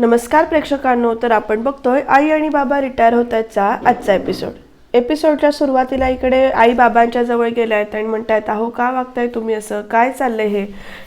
नमस्कार प्रेक्षकांनो तर आपण बघतोय आई आणि बाबा रिटायर होत आहेतचा आजचा एपिसोड एपिसोडच्या सुरुवातीला इकडे आई बाबांच्या जवळ गेल्या आहेत आणि म्हणतायत अहो का वागताय तुम्ही असं? काय चाललंय हे?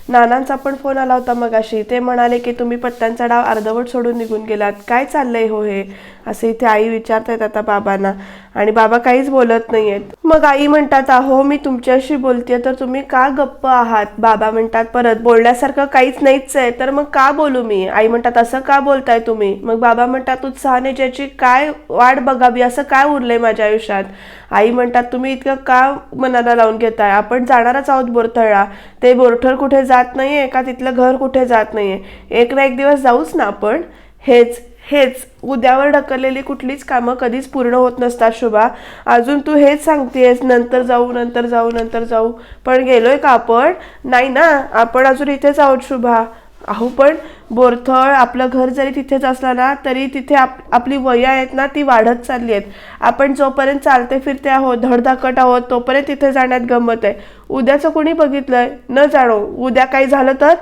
नानांचा पण फोन आला होता मगाशी. ते म्हणाले की तुम्ही पत्त्यांचा डाव अर्धवट सोडून निघून गेलात. काय चाललंय हो हे? असं इथे आई विचारतायत आता बाबांना. आणि बाबा काहीच बोलत नाहीयेत. मग आई म्हणतात अहो मी तुमच्याशी बोलतेय तर तुम्ही का गप्प आहात? बाबा म्हणतात परत बोलण्यासारखं काहीच नाहीच आहे तर मग का बोलू मी? आई म्हणतात असं का बोलताय तुम्ही? मग बाबा म्हणतात उत्साहाने ज्याची काय वाट बघावी असं काय उरलंय माझ्या आयुष्यात? आई म्हणतात तुम्ही इतकं का मनाला लावून घेताय? आपण जाणारच आहोत बोरथळा ते बोरथळ कुठे जात नाहीये का? तिथलं घर कुठे जात नाहीये? एक ना एक दिवस जाऊच ना आपण. हेच हेच उद्यावर ढकललेली कुठलीच कामं कधीच पूर्ण होत नसतात शुभा. अजून तू हेच सांगतेस नंतर जाऊ नंतर जाऊ नंतर जाऊ. पण गेलोय का आपण? नाही ना आपण अजून इथेच आहोत शुभा. अहो पण बोरथळ आपलं घर जरी तिथेच असलं ना तरी तिथे आप आपली वय आहेत ना ती वाढत चालली आहेत आपण जोपर्यंत चालते फिरते आहोत धडधाकट आहोत तोपर्यंत तिथे जाण्यात गंमत आहे. उद्याचं कोणी बघितलंय? न जाणो. उद्या काही झालं तर?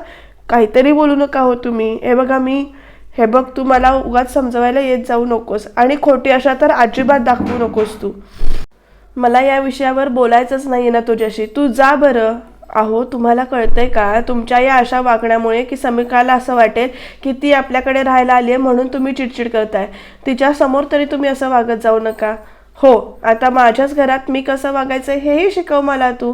काहीतरी बोलू नका हो तुम्ही. हे बघा मी हे बघ तू मला उगाच समजवायला येत जाऊ नकोस आणि खोटी अशा तर अजिबात दाखवू नकोस तू. मला या विषयावर बोलायचंच नाही ना तुझ्याशी. तू जा बरं. अहो तुम्हाला कळतंय का? तुमच्या या अशा वागण्यामुळे की समीकाला असं वाटेल की ती आपल्याकडे राहायला आली आहे म्हणून तुम्ही चिडचिड करताय. तिच्या समोर तरी तुम्ही असं वागत जाऊ नका. हो आता माझ्याच घरात मी कसं वागायचं हेही शिकव मला तू.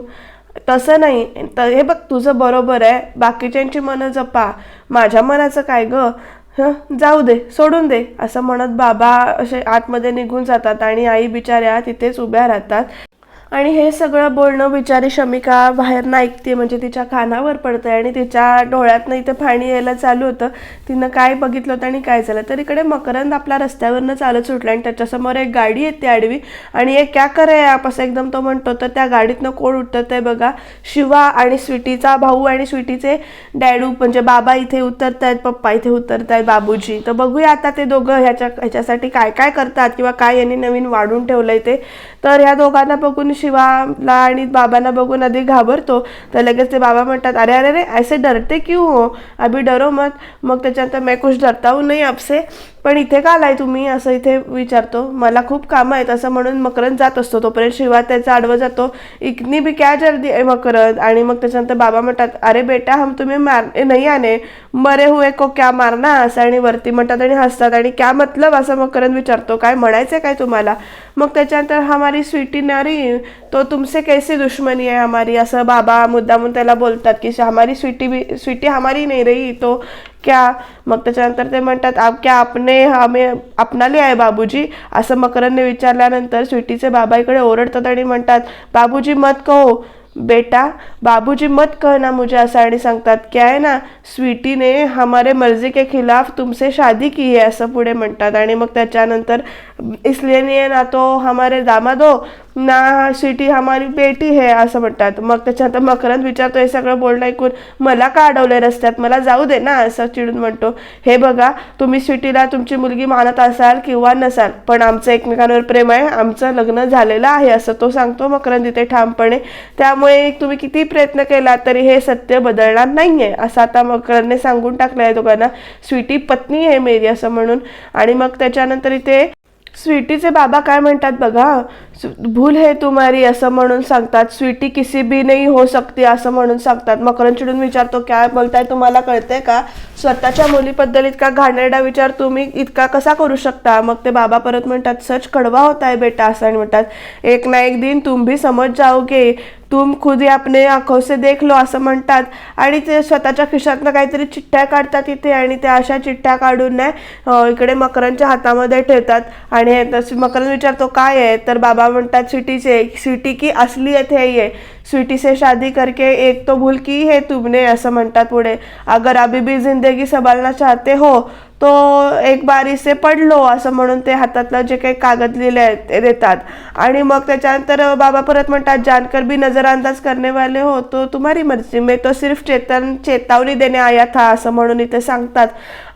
तसं नाही. तर हे बघ तुझं बरोबर आहे. बाकीच्यांची मनं जपा. माझ्या मनाचं काय गं? हं जाऊ दे सोडून दे असं म्हणत बाबा असे आतमध्ये निघून जातात आणि आई बिचाऱ्या तिथेच उभ्या राहतात. आणि हे सगळं बोलणं बिचारी शमिका बाहेरनं ऐकते म्हणजे तिच्या कानावर पडतंय आणि तिच्या डोळ्यातनं इथे पाणी यायला चालू होतं. तिनं काय बघितलं होतं आणि काय झालं? तर इकडे मकरंद आपला रस्त्यावरनं चालत सुटला आणि त्याच्यासमोर एक गाडी येते आडवी आणि एक क्या करे आप? असं एकदम तो म्हणतो तर त्या गाडीतनं कोण उतरत आहे बघा. शिवा आणि स्वीटीचा भाऊ आणि स्वीटीचे डॅडू म्हणजे बाबा इथे उतरत आहेत पप्पा इथे उतरत आहेत बाबूजी. तर बघूया आता ते दोघं ह्याच्या ह्याच्यासाठी काय काय करतात किंवा काय यांनी नवीन वाढून ठेवलंय ते. तर ह्या दोघांना बघून शिवाला आणि बाबांना बघून आधी घाबरतो तर लगेच ते बाबा म्हणतात अरे अरे अरे ऐसे डरते क्यों हो? अभि डरो मत. मग त्याच्यानंतर मैं कुछ डरता हूँ नाही आपसे. पण इथे का आलाय तुम्ही? असं इथे विचारतो. मला खूप कामं आहेत असं म्हणून मकरंद जात असतो. तोपर्यंत शिवा त्याचा आडवं जातो. इकनी भी क्या जल्दी आहे मकरंद? आणि मग त्याच्यानंतर बाबा म्हणतात अरे बेटा हम तुम्ही मार नाही आणे मरे हुए को क्या मारना? असं आणि वरती म्हणतात आणि हसतात. आणि क्या मतलब? असं मकरंद विचारतो. काय म्हणायचं काय तुम्हाला? मग त्याच्यानंतर हमारी स्वीटी नारी तो तुमसे कैसी दुश्मनी आहे हमारी? असं बाबा मुद्दामून त्याला बोलतात की हमारी स्वीटी भी स्वीटी हमारी नाही रही तो क्या? मग त्याच्यानंतर ते म्हणतात आप क्या आपने हमें अपना आहे बाबूजी? असं मकरंदने विचारल्यानंतर स्वीटीचे बाबाईकडे ओरडतात आणि म्हणतात बाबूजी मत कहो. बेटा बाबूजी मत कहना मुझे असं आणि सांगतात क्या आहे ना स्वीटी ने हमारे मर्जी के खिलाफ तुमसे शादी की है असं पुढे म्हणतात. आणि मग त्याच्यानंतर इसलिए नाही ना तो हमारे दामादो ना स्वीटी हमारी बेटी है असं म्हणतात. मग त्याच्यानंतर मकरंद विचारतो हे सगळं बोलणं ऐकून मला का अडवलंय रस्त्यात? मला जाऊ दे ना असं चिडून म्हणतो. हे बघा तुम्ही शिटीला तुमची मुलगी मानत असाल किंवा नसाल पण आमचं एकमेकांवर प्रेम आहे आमचं लग्न झालेलं आहे असं तो सांगतो मकरंद इथे ठामपणे. त्यामुळे तुम्ही किती प्रयत्न केला तरी हे सत्य बदलणार नाहीये असं आता मकरंदने सांगून टाकलं आहे दोघांना. स्वीटी पत्नी आहे मेरी असं म्हणून. आणि मग त्याच्यानंतर इथे स्वीटीचे बाबा काय म्हणतात बघा भूल है तुम्हारी असं म्हणून सांगतात. स्वीटी किसी भी नाही हो सकती असं म्हणून सांगतात. मकरन चिडून विचारतो काय बोलताय तुम्हाला कळतंय का? स्वतःच्या मुलीबद्दल इतका घाणेरडा विचार तुम्ही इतका कसा करू शकता? मग ते बाबा परत म्हणतात सच कडवा होताय बेटा असं आणि म्हणतात एक ना एक दिन तुम भी समज जाओगे. तुम खुद आपने अपने से देख लो असं म्हणतात. आणि ते स्वतःच्या खिशातनं काहीतरी चिठ्ठ्या काढतात इथे आणि त्या अशा चिठ्ठ्या काढून नाही इकडे मकरांच्या हातामध्ये ठेवतात. आणि हे मकरन विचारतो काय आहे? तर बाबा म्हणतात स्वीटीचे स्वीटी की असलियत है ये। स्वीटी से शादी करके एक तो भूल की है तुमने असं म्हणतात पुढे. अगर अभी भी जिंदगी संभालना चाहते हो तो एक बारीसे पडलो असं म्हणून ते हातातलं जे काही कागद लिहिले आहेत ते देतात. आणि मग त्याच्यानंतर बाबा परत म्हणतात जानकर भी नजरअंदाज करने वाले हो तो तुम्हारी मर्जी मैं तो सिर्फ चेतन चेतावणी देणे आया था असं म्हणून इथे सांगतात.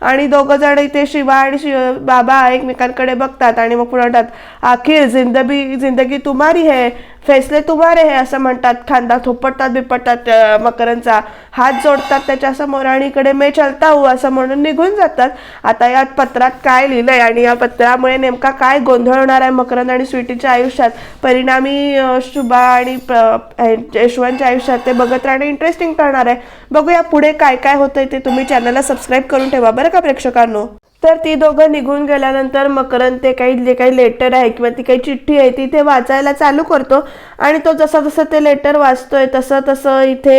आणि दोघं जण इथे शिवा आणि शिव बाबा एकमेकांकडे बघतात आणि मग पुढे म्हणतात अखेर जिंदगी जिंदगी तुम्हारी है फैसले तुम्हारे हे असं म्हणतात खांदा थोपटतात बिपटतात मकरांचा मकरंदचा हात जोडतात त्याच्यासमोर आणि इकडे मे चलता हू असं म्हणून निघून जातात. आता या पत्रात काय लिहिलंय आणि या पत्रामुळे नेमका काय गोंधळ होणार आहे मकरंद आणि स्वीटीच्या आयुष्यात? परिणामी शुभा आणि यशवंतच्या आयुष्यात ते बघत राहणं इंटरेस्टिंग करणार आहे. बघूया पुढे काय काय होतंय ते तुम्ही चॅनलला सबस्क्राईब करून ठेवा बरं का प्रेक्षकांनो? तर ती दोघं निघून गेल्यानंतर मकरंद ते काही जे काही लेटर आहे किंवा ती काही चिठ्ठी आहे ती ते वाचायला चालू करतो. आणि तो जसं जसं ते लेटर वाचतोय तसं तसं इथे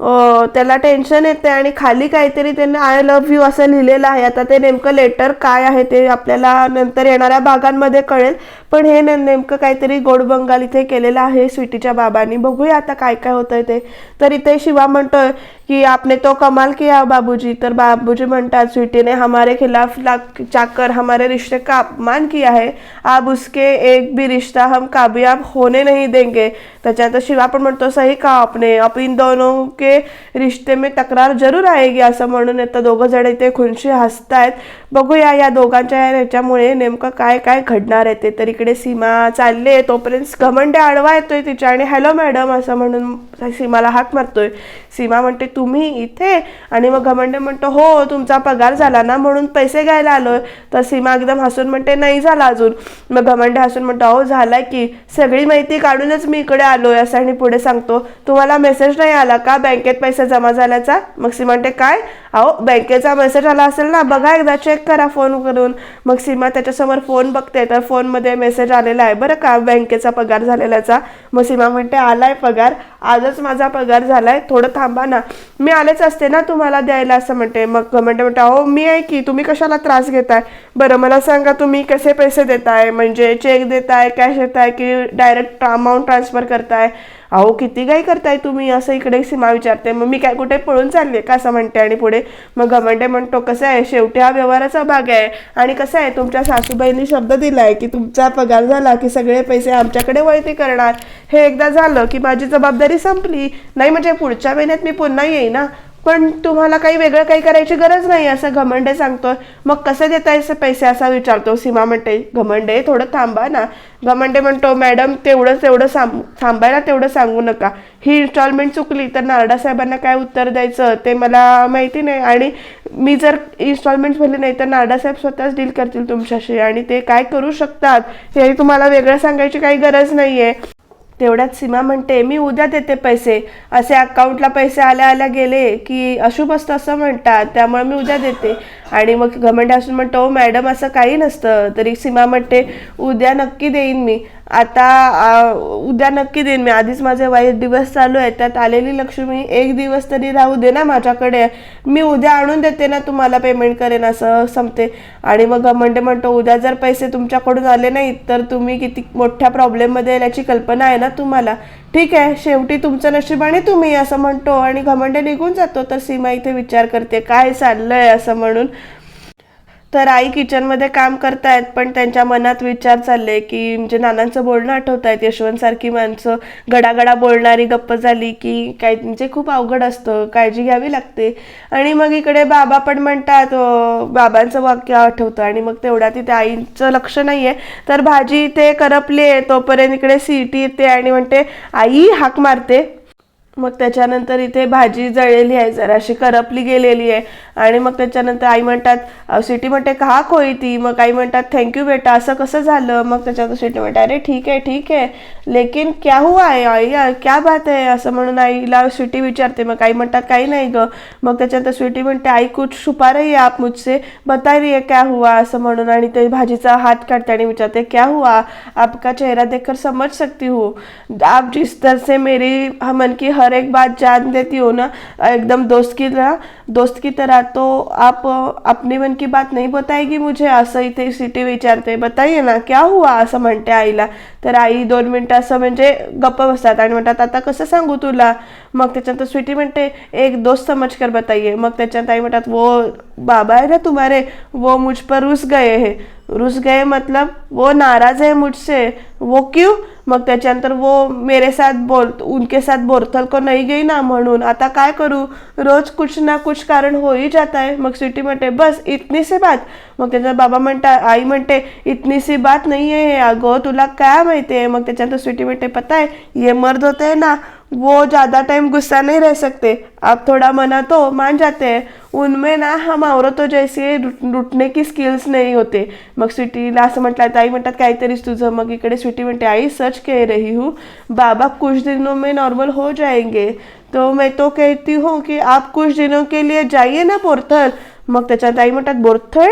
त्याला टेन्शन येते आणि खाली काहीतरी त्यांनी आय लव्ह यू असं लिहिलेलं आहे. आता ते नेमकं लेटर काय आहे ते आपल्याला नंतर येणाऱ्या भागांमध्ये कळेल. पण हे नेमकं काहीतरी गोड बंगाल इथे केलेलं आहे स्वीटीच्या बाबांनी. बघूया आता काय काय होतंय ते. तर इथे शिवा म्हणतोय की आपने तो कमाल किया बाबूजी. तर बाबूजी म्हणतात स्वीटीने हमारे खिलाफ लाख चाकर हमारे रिश्ते का अपमान किया है? आप उसके एक भी रिश्ता हम कामयाब होने नहीं देंगे. त्याच्यानंतर शिवा पण म्हणतो सही का आपने. आप इन दोनों के रिश्ते में तक्रार जरूर आएगी असं म्हणून येतं दोघं जण इथे खुनशी हसतायत. बघूया या दोघांच्या ह्याच्यामुळे नेमकं काय काय घडणार आहे ते. तर इकडे सीमा चालले तोपर्यंत घमंडे आडवा येतोय तिच्या आणि हॅलो मॅडम असं म्हणून सीमाला हाक मारतोय. सीमा म्हणते तुम्ही इथे? आणि मग घमंडे म्हणतो हो तुमचा पगार झाला ना म्हणून पैसे घ्यायला आलोय. तर सीमा एकदम हसून म्हणते नाही झाला अजून. मग घमंडे हसून म्हणतो अहो झालाय की सगळी माहिती काढूनच मी इकडे आलोय असं आणि पुढे सांगतो. तुम्हाला मेसेज नाही आला का बँकेत पैसे जमा झाल्याचा? मग सीमा म्हणते काय? अहो बँकेचा मेसेज आला असेल ना बघा एकदा चेक करा फोन करून मग सीमा त्याच्यासमोर फोन बघते तर फोनमध्ये मेसेज आलेला आहे. बरं का बँकेचा पगार झालेल्याचा? मग सीमा म्हणते आलाय पगार. आजच माझा पगार झालाय. थोडं थांबा ना. मी आलेच असते ना तुम्हाला द्यायला असं म्हणते. मग म्हणते म्हणते अहो मी आहे की तुम्ही कशाला त्रास घेताय? बरं मला सांगा तुम्ही कसे पैसे देताय? म्हणजे चेक देताय कॅश देताय की डायरेक्ट अमाऊंट ट्रान्सफर करताय? अहो किती काही करताय तुम्ही? असं इकडे सीमा विचारते. मग मी काय कुठे पळून चालले? का असं म्हणते? आणि पुढे मग घमंडे म्हणतो कसं आहे? शेवटी हा व्यवहाराचा भाग आहे. आणि कसं आहे? तुमच्या सासूबाईंनी शब्द दिलाय की तुमचा पगार झाला की सगळे पैसे आमच्याकडे वळती करणार. हे एकदा झालं की माझी जबाबदारी संपली. नाही म्हणजे पुढच्या महिन्यात मी पुन्हा येईन? ना पण तुम्हाला काही वेगळं काही करायची गरज नाही असं घमंडे सांगतोय. मग कसं देतायचे पैसे असा विचारतो. सीमा म्हणते घमंडे थोडं थांबा ना. घमंडे म्हणतो मॅडम तेवढंच तेवढं सांग थांबायला तेवढं सांगू नका. ही इन्स्टॉलमेंट चुकली तर नारडा साहेबांना काय उत्तर द्यायचं ते मला माहिती नाही. आणि मी जर इन्स्टॉलमेंट भरली नाही तर नारडा साहेब स्वतःच डील करतील तुमच्याशी. आणि ते काय करू शकतात हे तुम्हाला वेगळं सांगायची काही गरज नाही आहे तेवढ्यात सीमा म्हणते मी उद्या देते पैसे. असे अकाउंटला पैसे आल्या आल्या गेले की अशुभ असतं असं म्हणतात त्यामुळे मी उद्या देते. आणि मग गव्हर्मेंट असून म्हणतो मॅडम असं काही नसतं. तरी सीमा म्हणते उद्या नक्की देईन मी. आता उद्या नक्की देईन मी. आधीच माझे वाईट दिवस चालू आहेत. त्यात आलेली लक्ष्मी एक दिवस तरी राहू दे ना माझ्याकडे. मी उद्या आणून देते ना तुम्हाला पेमेंट करेन असं संपते. आणि मग घमंडे म्हणतो उद्या जर पैसे तुमच्याकडून आले नाहीत तर तुम्ही किती मोठ्या प्रॉब्लेममध्ये येण्याची याची कल्पना आहे ना तुम्हाला. ठीक आहे शेवटी तुमचं नशीब आणि तुम्ही असं म्हणतो आणि घमंडे निघून जातो तर सीमा इथे विचार करते काय चाललंय असं म्हणून. तर आई किचनमध्ये काम करतायत पण त्यांच्या मनात विचार चालले की म्हणजे नानांचं बोलणं आठवत आहेत यशवंतसारखी माणसं गडागडा बोलणारी गप्प झाली की काय म्हणजे खूप अवघड असतं काळजी घ्यावी लागते. आणि मग इकडे बाबा पण म्हणतात बाबांचं वाक्य आठवतं आणि मग तेवढ्या तिथे आईचं लक्ष नाही आहे तर भाजी इथे करपली आहे तोपर्यंत इकडे सीटी येते आणि म्हणते आई हाक मारते. मग त्याच्यानंतर इथे भाजी जळलेली आहे जराशी करपली गेलेली आहे. आणि मग त्याच्यानंतर आई म्हणतात सिटी म्हणते का कोई ती? मग आई म्हणतात थँक्यू बेटा असं कसं झालं? मग त्याच्यानंतर सिटी म्हणते अरे ठीक आहे ठीक आहे. लेकिन क्या हुआ आहे आई? अ, क्या बात आहे असं म्हणून आईला सिटी विचारते. मग आई म्हणतात काही नाही गं. मग त्याच्यानंतर स्वीटी म्हणते आई कुछ छुपा रही है आप मुझसे? बता रही है क्या हुआ? असं म्हणून आणि ते भाजीचा हात काढते आणि विचारते क्या हुआ? आपका चेहरा देखकर समझ सकती हूँ. आप जिस तरह से मेरी मन की हर एक बात जान देती हो ना एकदम दोस्त की तरह दोस्त की तरह तो आप अपनी मन की बात नहीं बताएगी मुझे असं इथे सिटी विचारते बताइए ना क्या हुआ असं म्हणते आईला तर आई दोन मिनटं असं म्हणजे गप्प बसतात आणि म्हणतात आता कसं सांगू तुला? मग त्याच्यानंतर स्वीटी म्हणते एक दोस्त समज कर बताइए. मग त्याच्यात आई म्हणतात वो बाबा है ना तुम्हारे? वो मुझ पर रुस गए है. रुस गए मतलब वो नाराज है मुझसे। वो क्यों? मग त्याच्यानंतर वो मेरे साथ बोल उनके साथ बोरथल को नहीं गई ना म्हणून. आता काय करू? रोज कुछ ना कुछ कारण हो ही आहे मग स्वीटी म्हणते बस इतनी सी बात. मग त्याचा बाबा म्हणता आई म्हणते इतनी सी बात नाही आहे अगो तुला काय माहिती आहे? मग त्याच्यानंतर स्वीटी म्हणते पता है ये मर्द होते ना. वो ज़्यादा टाइम गुस्सा नहीं रह सकते। आप थोड़ा मना तो मान जाते हैं। उनमें ना हम औरतों जैसे रुट- रुटने की स्किल्स नहीं होते। मग स्वीटीला असं म्हटलं आई म्हणतात काहीतरीच तुझं. मग इकडे स्वीटी म्हणते आई सच कह रही हूँ। बाबा कुछ दिनों में नॉर्मल हो जाएंगे। तो मैं तो कहती हूँ कि आप कुछ दिनों के लिए जाइए ना पोर्थल मग त्याच्यात आई म्हणतात बोरथळ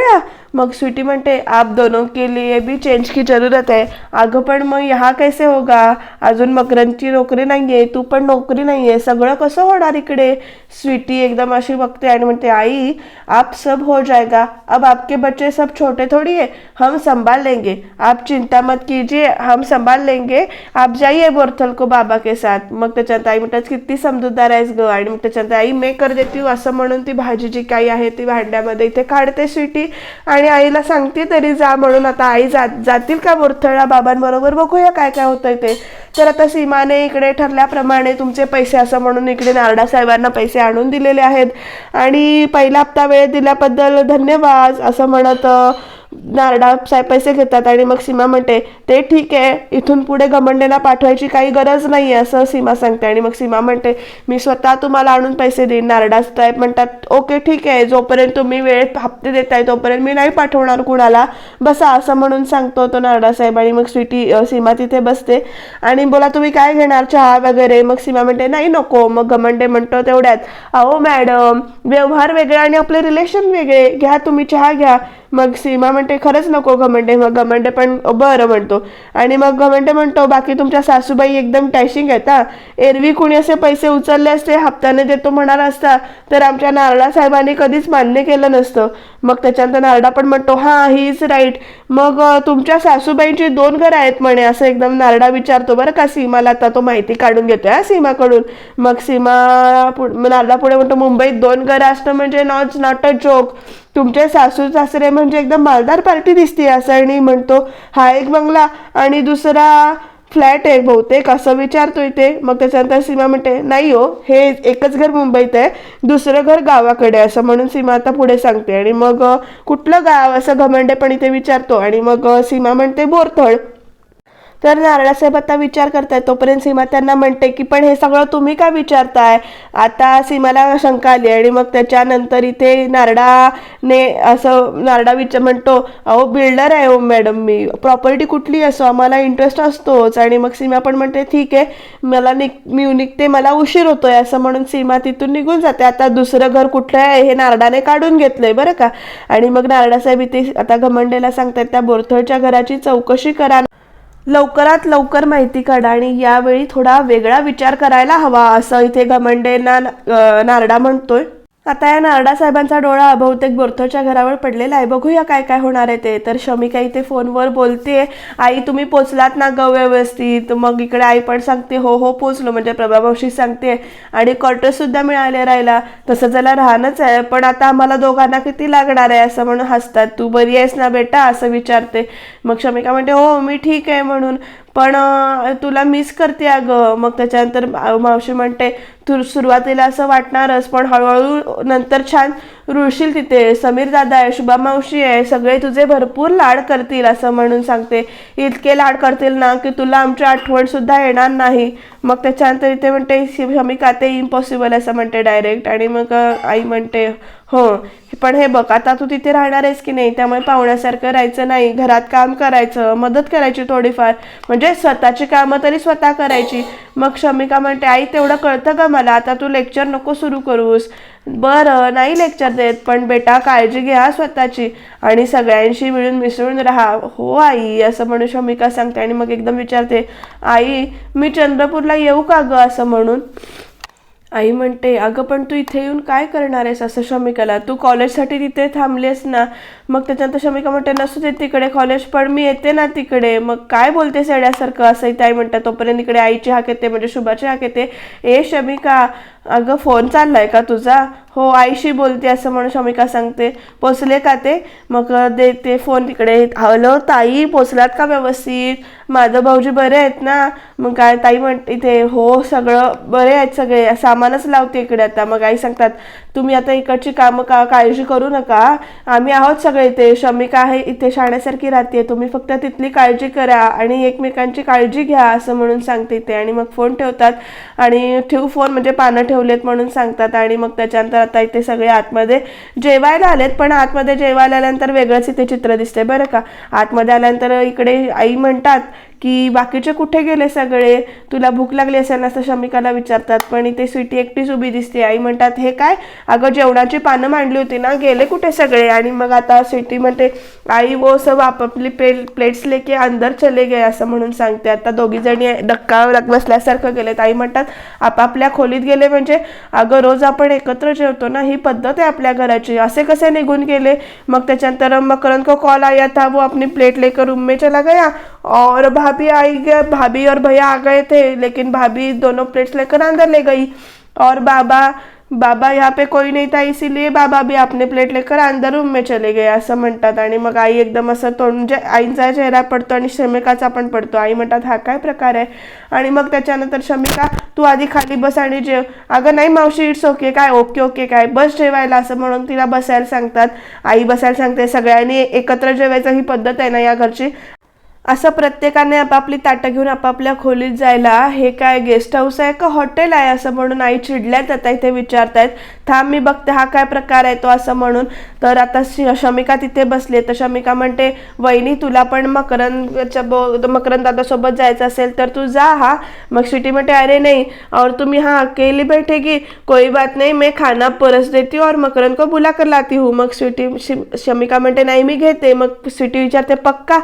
मग स्वीटी म्हणते आप दोनों के लिए भी चेंज की ज़रूरत आहे अगं पण मग ह्या कैसे होगा? अजून मकरंदची नोकरी नाही आहे तू पण नोकरी नाही आहे सगळं कसं होणार इकडे? स्वीटी एकदम अशी बघते आणि म्हणते, आई, आप सब हो जाएगा, अब आपके बच्चे सब छोटे थोड़ी है, हम संभाल लेंगे। आप चिंता मत कीजिए, हम संभाल लेंगे। आप जाइए बोरथल को बाबा के साथ. मग त्याच्यात आई म्हणतात किती समजूतदार आहेस ग? आणि मग आई, मे कर देती असं म्हणून ती भाजी जी काही आहे ती भांड्यामध्ये इथे काढते स्वीटी. आणि आणि आईला सांगते तरी जा म्हणून. आता आई जात जातील का बोरथळा बाबांबरोबर? बघूया काय काय होतंय ते. तर आता सीमाने इकडे ठरल्याप्रमाणे तुमचे पैसे असं म्हणून इकडे नारडा साहेबांना पैसे आणून दिलेले आहेत. आणि पहिला हप्ता वेळ दिल्याबद्दल धन्यवाद असं म्हणत नारडा साहेब पैसे घेतात आणि मग सीमा म्हणते ते ठीक आहे इथून पुढे घमंडेला पाठवायची काही गरज नाही आहे असं सीमा सांगते. आणि मग सीमा म्हणते मी स्वतः तुम्हाला आणून पैसे देईन. नारडा साहेब म्हणतात ओके ठीक आहे जोपर्यंत तुम्ही वेळेत हप्ते देताय तोपर्यंत मी नाही पाठवणार कुणाला. बसा असं म्हणून सांगतो तो नारडा साहेब. आणि मग स्वीटी सीमा तिथे बसते. आणि बोला तुम्ही काय घेणार चहा वगैरे? मग सीमा म्हणते नाही नको. मग घमंडे म्हणतो तेवढ्यात अहो मॅडम व्यवहार वेगळा आणि आपले रिलेशन वेगळे. घ्या तुम्ही चहा घ्या. मग सीमा म्हणते खरंच नको घमंडे मग घमंडे पण बरं म्हणतो. आणि मग घमंडे म्हणतो बाकी तुमच्या सासूबाई एकदम टॅशिंग आहेत हा. एरवी कुणी असे पैसे उचलले असते हप्त्याने देतो म्हणाला असता तर आमच्या नारळा साहेबांनी कधीच मान्य केलं नसतं. मग त्याच्यानंतर नारडा पण म्हणतो हां ही इज राईट. मग तुमच्या सासूबाईंची दोन घरं आहेत म्हणे असं एकदम नारडा विचारतो बरं का सीमाला आता तो माहिती काढून घेतो हा सीमाकडून? मग सीमा पु नारडा पुढे म्हणतो मुंबईत दोन घरं असणं म्हणजे नॉट नॉट अ जोक तुमचे सासू सासरे म्हणजे एकदम मालदार पार्टी दिसते असं आणि म्हणतो हा एक बंगला आणि दुसरा फ्लॅट आहे बहुतेक असं विचारतोय इथे मग त्याच्यानंतर सीमा म्हणते नाही हो हे एकच घर मुंबईत आहे दुसरं घर गावाकडे असं म्हणून सीमा आता पुढे सांगते. आणि मग कुठलं गाव? असं घमंडे पण इथे विचारतो. आणि मग सीमा म्हणते बोरथळ. तर नारळासाहेब आता विचार करताय. तोपर्यंत सीमा त्यांना म्हणते की पण हे सगळं तुम्ही का विचारताय? आता सीमाला शंका आली आणि मग त्याच्यानंतर इथे नारडाने असं नारडा विचार म्हणतो अहो बिल्डर आहे हो मॅडम मी. प्रॉपर्टी कुठली असो आम्हाला इंटरेस्ट असतोच. आणि मग सीमा पण म्हणते ठीक आहे. मला निक मी निघते मला उशीर होतोय. असं म्हणून सीमा तिथून निघून जाते. आता दुसरं घर कुठलं आहे हे नारडाने काढून घेतलंय बरं का? आणि मग नारडासाहेब इथे आता घमंडेला सांगतात त्या बोरथळच्या घराची चौकशी करा लवकरात लवकर माहिती काढा आणि यावेळी थोडा वेगळा विचार करायला हवा असं इथे घमंडेना नारडा म्हणतोय. आता या नारडासाहेबांचा डोळा बहुतेक बोरथोच्या घरावर पडलेला आहे. बघूया काय काय होणार आहे ते. तर शमिका इथे फोनवर बोलते आई तुम्ही पोचलात ना ग व्यवस्थित? मग इकडे आई पण सांगते हो हो पोचलो म्हणजे प्रभावशी सांगते. आणि कॉर्टरसुद्धा सुद्धा मिळाले राहिला. तसं त्याला राहणंच आहे पण आता आम्हाला दोघांना किती लागणार आहे असं म्हणून हसतात. तू बरी आहेस ना बेटा? असं विचारते. मग शमिका म्हणते हो मी ठीक आहे म्हणून. पण तुला मिस करते अगं. मग त्याच्यानंतर मावशी म्हणते तू सुरुवातीला असं वाटणारच पण हळूहळू नंतर छान रुळशील तिथे. समीर दादा आहे शुभा मावशी आहे सगळे तुझे भरपूर लाड करतील असं म्हणून सांगते. इतके लाड करतील ना की तुला आमची आठवण सुद्धा येणार नाही. मग त्याच्यानंतर इथे म्हणते शमिका ते इम्पॉसिबल असं म्हणते डायरेक्ट आणि मग आई म्हणते हो पण हे बघ आता तू तिथे राहणार आहेस की नाही? त्यामुळे पाहुण्यासारखं राहायचं नाही. घरात काम करायचं मदत करायची थोडीफार. म्हणजे स्वतःची कामं तरी स्वतः करायची. मग शमिका म्हणते आई तेवढं कळतं का मला आता तू लेक्चर नको सुरू करूस. बरं नाही लेक्चर देत पण बेटा काळजी घ्या स्वतःची. आणि सगळ्यांशी मिळून मिसळून राहा. हो आई असं म्हणून शमिका सांगते आणि मग एकदम विचारते आई मी चंद्रपूरला येऊ का गं? असं म्हणून. आई म्हणते अगं पण तू इथे येऊन काय करणार आहेस? असं शमिकाला तू कॉलेजसाठी तिथे थांबलीस ना. मग त्याच्यानंतर शमिका म्हणते नसू दे तिकडे कॉलेज पण मी येते ना तिकडे. मग काय बोलते सेड्यासारखं असंही ताई म्हणतात तोपर्यंत इकडे आईची हाक येते म्हणजे शुभाची हाक येते. ए शमिका अगं फोन चाललाय का तुझा? हो आईशी बोलते असं म्हणून शमिका सांगते. पोचले का ते? मग देते फोन तिकडे हॅलो ताई पोचलात का व्यवस्थित? माझं भाऊजी बरे आहेत ना? मग काय ताई म्हणते इथे हो सगळं बरे आहेत सगळे सामानच लावते इकडे आता. मग आई सांगतात तुम्ही आता इकडची कामं का काळजी करू नका. आम्ही आहोत सगळे इथे. शमिका आहे इथे शाण्यासारखी राहते. तुम्ही फक्त तिथली काळजी करा आणि एकमेकांची काळजी घ्या असं म्हणून सांगते ते आणि मग फोन ठेवतात आणि ठेवू फोन म्हणजे पानं ठेवलेत म्हणून सांगतात. आणि मग त्याच्यानंतर आता इथे सगळे आतमध्ये जेवायला आलेत पण आतमध्ये जेवायला आल्यानंतर वेगळंच इथे चित्र दिसते बरं का? आतमध्ये आल्यानंतर इकडे आई म्हणतात की बाकीचे कुठे गेले सगळे? तुला भूक लागली असेल ना असं शमिकाला विचारतात पण इथे स्वीटी एकटीच उभी दिसते. आई म्हणतात हे काय? अगं जेवणाची पानं मांडली होती ना? गेले कुठे सगळे? आणि मग आता स्वीटी म्हणते आई वो सब आपापली प्लेट प्लेट्स लेके अंदर चले गए असं म्हणून सांगते. आता दोघी जणी धक्का लग- बसल्यासारखं गेलेत. आई म्हणतात आपापल्या खोलीत गेले म्हणजे? अगं रोज आपण एकत्र जेवतो ना? ही पद्धत आहे आपल्या घराची. असे कसे निघून गेले? मग त्याच्यानंतर मकरंद को कॉल आया था वो अपनी प्लेट लेकर रूम में चला गया. और भाभी आई गए भाभी और भैया आ गए थे लेकिन भाभी दोनों प्लेट्स लेकर अंदर ले गई। और बाबा बाबा यहाँ पे कोई नहीं था इसीलिए बाबा भी अपने प्लेट लेकर अंदर रूम में चले गए असं म्हणतात आणि मग आई एकदम असं तोंड म्हणजे आईचा चेहरा पडतो आणि शमिकाचा पण पडतो. आई म्हणतात हा काय प्रकार आहे? आणि मग त्याच्यानंतर शमिका तू आधी खाली बस आणि जेव. अगं नाही मावशी इट्स ओके काय? ओके ओके काय? बस जेवायला असं म्हणून तिला बसायला सांगतात. आई बसायला सांगते सगळ्यांनी एकत्र जेवायचं ही पद्धत आहे ना या घरची? असं प्रत्येकाने आपापली ताटं घेऊन आपापल्या खोलीत जायला हे काय गेस्ट हाऊस आहे का हॉटेल आहे असं म्हणून आई चिडल्यात आता इथे विचारतायत थांब मी बघते हा काय प्रकार आहे तो असं म्हणून. तर आता श- शमिका तिथे बसली तर शमिका म्हणते वहिनी तुला पण मकरंदच्या बो मकरंद दादासोबत जायचं असेल तर तू जा हा. मग सिटी म्हणते अरे नहीं और तुम्ही यहाँ अकेली बैठेगी कोई बात नहीं मैं खाना परस देती हूँ और मकरंद को बुला कर लाती हूँ. मग स्वीटी शमिका म्हणते नाही मी घेते. मग स्वीटी विचारते पक्का?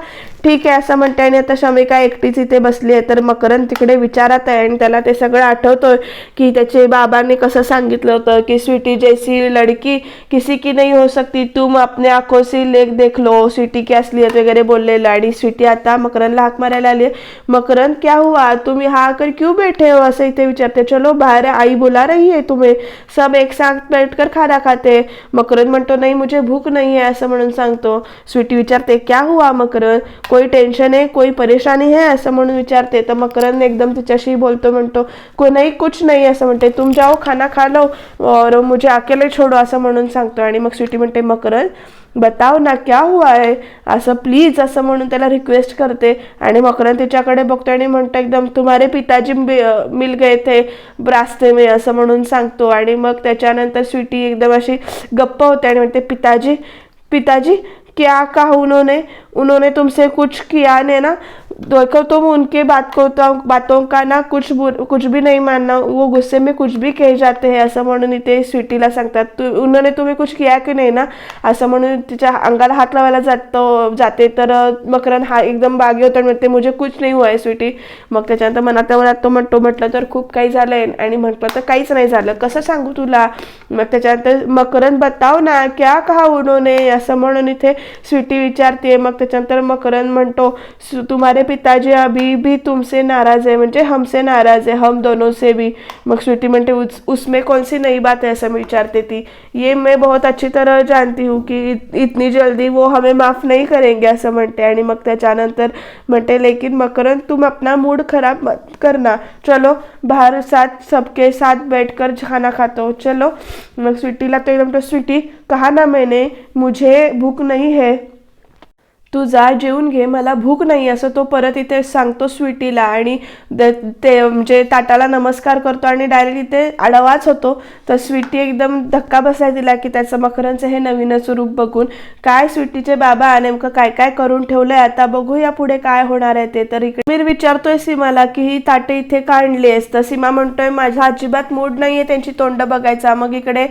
ठीक आहे असं म्हणते आणि आता शमिका एकटीच इथे बसली आहे तर मकरंद तिकडे विचारात आहे आणि त्याला ते सगळं आठवतोय की त्याचे बाबांनी कसं सांगितलं होतं की स्वीटी जैसी लड़की किसी की नहीं हो सकती तुम अपने आखो सी लेख देख लो स्वीटी की असलियत वगैरे बोललेलं आणि स्वीटी आता मकरनला हाक मारायला आली मकरंद क्या हुआ? तुम्ही हा कर क्यों बैठे हो? असं इथे विचारते. चलो बाहेर आई बोला रही है तुम्ही। सब एक साथ बैठकर खाना खाते मकरंद म्हणतो नाही मुझे भूक नाही आहे असं म्हणून सांगतो. स्वीटी विचारते क्या हुआ मकरंद? कोई टेन्शन है कोई परेशानी है असं म्हणून विचारते. तर मकरंद एकदम तिच्याशी बोलतो म्हणतो को नाही कुछ नाही असं म्हणते. तुम जाओ खाना खा लो और मुझे अकेले छोडो असं म्हणून सांगतो. आणि मग स्वीटी म्हणते मकरंद बताव ना क्या हुआ है? असं प्लीज असं म्हणून त्याला रिक्वेस्ट करते. आणि मकरंद तिच्याकडे बघतो आणि म्हणतो एकदम तुम्हारे पिताजी मिल गए थे ब्रास्ते मे असं म्हणून सांगतो. आणि मग त्याच्यानंतर स्वीटी एकदम अशी गप्प होते आणि म्हणते पिताजी पिताजी क्या कहा उन्होंने? उन्होंने तुमसे कुछ किया ने ना देखो तुम उनके बात को तो बातों का ना कुछ बुर- कुछ भी नहीं मानना वो गुस्से में कुछ भी कहे जाते हैं असं म्हणून इथे स्वीटीला सांगतात तू उन्होंने तुम्ही कुछ किया की नाही ना? असं म्हणून तिच्या अंगाला हात लावायला जातो जाते तर मकरन हा एकदम बागे होतो आणि म्हणते मुझे कुछ नाही हुआ है स्वीटी। मग त्याच्यानंतर मनात मनात तो म्हणतो म्हटलं तर खूप काही झालंय आणि म्हटलं तर काहीच नाही झालं. कसं सांगू तुला? मग त्याच्यानंतर मकरन बताव ना क्या कहा उन्होंने? असं म्हणून इथे स्वीटी विचारते मग त्याच्यानंतर मकरन म्हणतो "सु- तुम्हारे पिताजी अभी भी तुमसे नाराज़ है म्हणजे हमसे नाराज़ है हम दोनों से भी। मग स्वीटी म्हणते उस, उसमें कौन सी नई बात है? असं विचारते ती. ये मैं बहुत अच्छी तरह जानती हूँ कि इत- इतनी जल्दी वो हमें माफ़ नहीं करेंगे असं म्हणते. आणि मग त्याच्यानंतर म्हणते लेकिन मकरन तुम अपना मूड खराब मत करना. चलो बाहर साथ सबके साथ बैठकर खाना खाते. हो चलो. मग स्वीटीला तो एकदम तो स्वीटी कहा ना मैंने मुझे भूख नहीं है. तू जा जेवून घे मला भूक नाही असं तो परत इथे सांगतो स्वीटीला आणि ते म्हणजे ताटाला नमस्कार करतो आणि डायरेक्ट इथे आडवाच होतो. तर स्वीटी एकदम धक्का बसाय दिला की त्याचं मकरांचं हे नवीनच रूप बघून काय स्वीटीचे बाबा नेमकं काय काय करून ठेवलंय? आता बघूया पुढे काय होणार आहे ते. तर इकडे मी विचारतोय सीमाला की ही ताटे इथे का आहेस? तर सीमा म्हणतोय माझा अजिबात मूड नाहीये त्यांची तोंड बघायचा. मग इकडे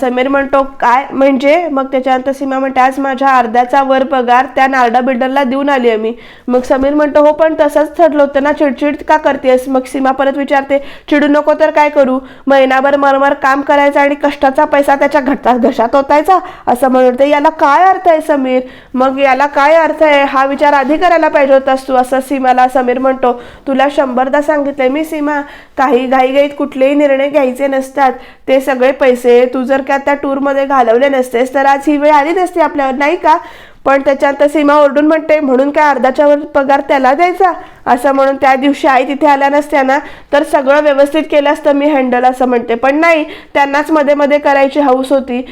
समीर म्हणतो काय? म्हणजे? मग त्याच्यानंतर सीमा म्हणते आज माझ्या अर्ध्याचा वर पगार त्या आणि आरडा बिल्डरला देऊन आली आहे मी. मग समीर म्हणतो हो पण तसंच ठरलं होतं ना चिडचिड का करतेस? मग सीमा परत विचारते चिडू नको तर काय करू? महिनाभर मरमर काम करायचं आणि कष्टाचा पैसा त्याच्या घटात घशात ओतायचा? असं म्हणते याला काय अर्थ आहे समीर? मग याला काय अर्थ आहे? हा विचार आधी करायला पाहिजे होतास तू असं सीमाला समीर म्हणतो. तुला शंभरदा सांगितलंय मी सीमा. काही घाईघाईत कुठलेही निर्णय घ्यायचे नसतात. ते सगळे पैसे तू जर का त्या टूरमध्ये घालवले नसतेस तर आज ही वेळ आली नसती आपल्यावर नाही का? पण त्याच्यानंतर सीमा ओरडून म्हणते म्हणून काय अर्धाच्या वर पगार त्याला द्यायचा? असं म्हणून त्या दिवशी आई तिथे आल्या नसत्या ना तर सगळं व्यवस्थित केलं असतं मी हँडल असं म्हणते. पण नाही त्यांनाच मध्ये मध्ये करायची हौस होती.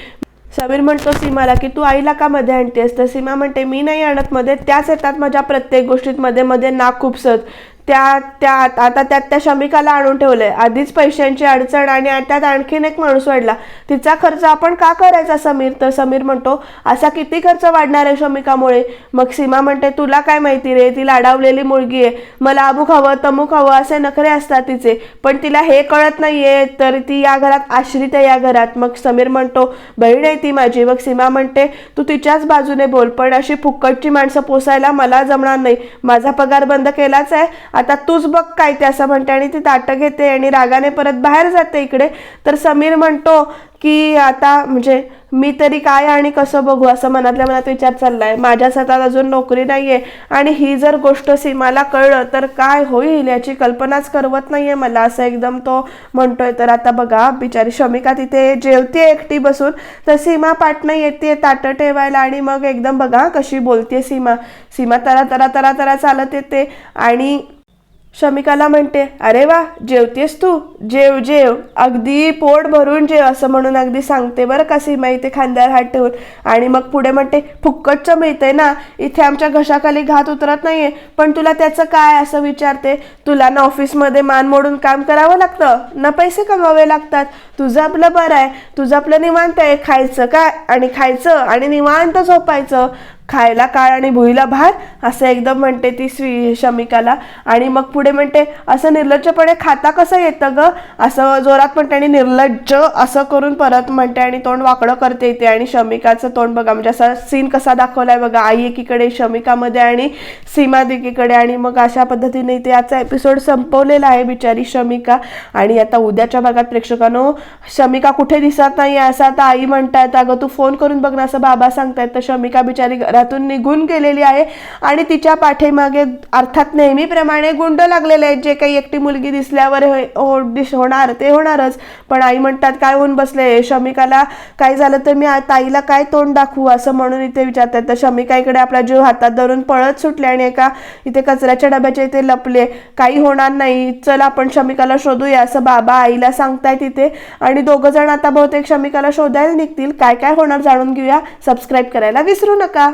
समीर म्हणतो सीमाला की तू आईला का मध्ये आणतेस? तर सीमा म्हणते मी नाही आणत मध्ये त्याच येतात माझ्या प्रत्येक गोष्टीत मध्ये मध्ये नाक खुपसत त्या त्या आता त्यात त्या शमिकाला आणून ठेवलंय. आधीच पैशांची अडचण आणि त्यात आणखीन एक माणूस वाढला. तिचा खर्च आपण का करायचा समीर? तर समीर म्हणतो असा किती खर्च वाढणार आहे शमिकामुळे? मग सीमा म्हणते तुला काय माहिती रे? ती लाडावलेली मुलगी आहे. मला अमुक हवं तमुक हवं असे नखरे असतात तिचे. पण तिला हे कळत नाहीये तर ती या घरात आश्रित आहे या घरात. मग समीर म्हणतो बहीण आहे ती माझी. मग सीमा म्हणते तू तिच्याच बाजूने बोल पण अशी फुक्कटची माणसं पोसायला मला जमणार नाही. माझा पगार बंद केलाच आहे. आता तूच बघ काय ते असं म्हणते आणि ती ताटं घेते आणि रागाने परत बाहेर जाते इकडे. तर समीर म्हणतो की आता म्हणजे मी तरी काय आणि कसं बघू असं मनातल्या मनात विचार चाललाय. माझ्या हातात अजून नोकरी नाहीये आणि ही जर गोष्ट सीमाला कळलं तर काय होईल याची कल्पनाच करवत नाहीये मला असं एकदम तो म्हणतोय. तर आता बघा बिचारी शमिका तिथे जेवते एकटी बसून. तर सीमा पाटणं येते ताटं ठेवायला आणि मग एकदम बघा कशी बोलते सीमा. सीमा तरा तरा तरा तरा चालत येते आणि शमिकाला म्हणते अरे वा जेवतेस तू? जेव जेव. अगदी पोट भरून जेव असं म्हणून अगदी सांगते बरं का सीमा इथे खांद्यावर हात ठेवून. आणि मग पुढे म्हणते फुक्कटचं मिळतंय ना. इथे आमच्या घशाखाली घात उतरत नाहीये. पण तुला त्याचं काय? असं विचारते. तुला ना ऑफिसमध्ये मान मोडून काम करावं लागतं? ना पैसे कमवावे लागतात? तुझं आपलं बरं आहे. तुझं आपलं निवांत आहे. खायचं काय? आणि खायचं आणि निवांत झोपायचं. खायला काळ आणि भुईला भार असं एकदम म्हणते ती स्वी शमिकाला. आणि मग पुढे म्हणते असं निर्लज्जपणे खाता कसं येतं ग? असं जोरात म्हणते आणि निर्लज्ज असं करून परत म्हणते आणि तोंड वाकडं करते इथे. आणि शमिकाचं तोंड बघा म्हणजे असा सीन कसा दाखवलाय बघा. आई एकीकडे शमिकामध्ये आणि सीमा एकीकडे. आणि मग अशा पद्धतीने इथे याचा एपिसोड संपवलेला आहे बिचारी शमिका. आणि आता उद्याच्या भागात प्रेक्षकांनो शमिका कुठे दिसत नाही असं आता आई म्हणतायत अगं तू फोन करून बघ ना असं बाबा सांगतायत. तर शमिका बिचारी घरातून निघून गेलेली आहे. आणि तिच्या पाठीमागे अर्थात नेहमीप्रमाणे गुंड लागलेले आहेत. जे काही एकटी मुलगी दिसल्यावर हो दिस होणार ते होणारच. पण आई म्हणतात काय होऊन बसले? शमिकाला काय झालं तर मी ताईला काय तोंड दाखवू? असं म्हणून इथे विचारतात. तर शमिका इकडे आपला जीव हातात धरून पळत सुटले आणि एका इथे कचऱ्याच्या डब्याच्या इथे लपले काही होणार नाही. चल आपण शमिकाला शोधूया असं बाबा आईला सांगतायत इथे. आणि दोघं जण आता बहुतेक शमिकाला शोधायला निघतील. काय काय होणार जाणून घेऊया. सबस्क्राईब करायला विसरू नका.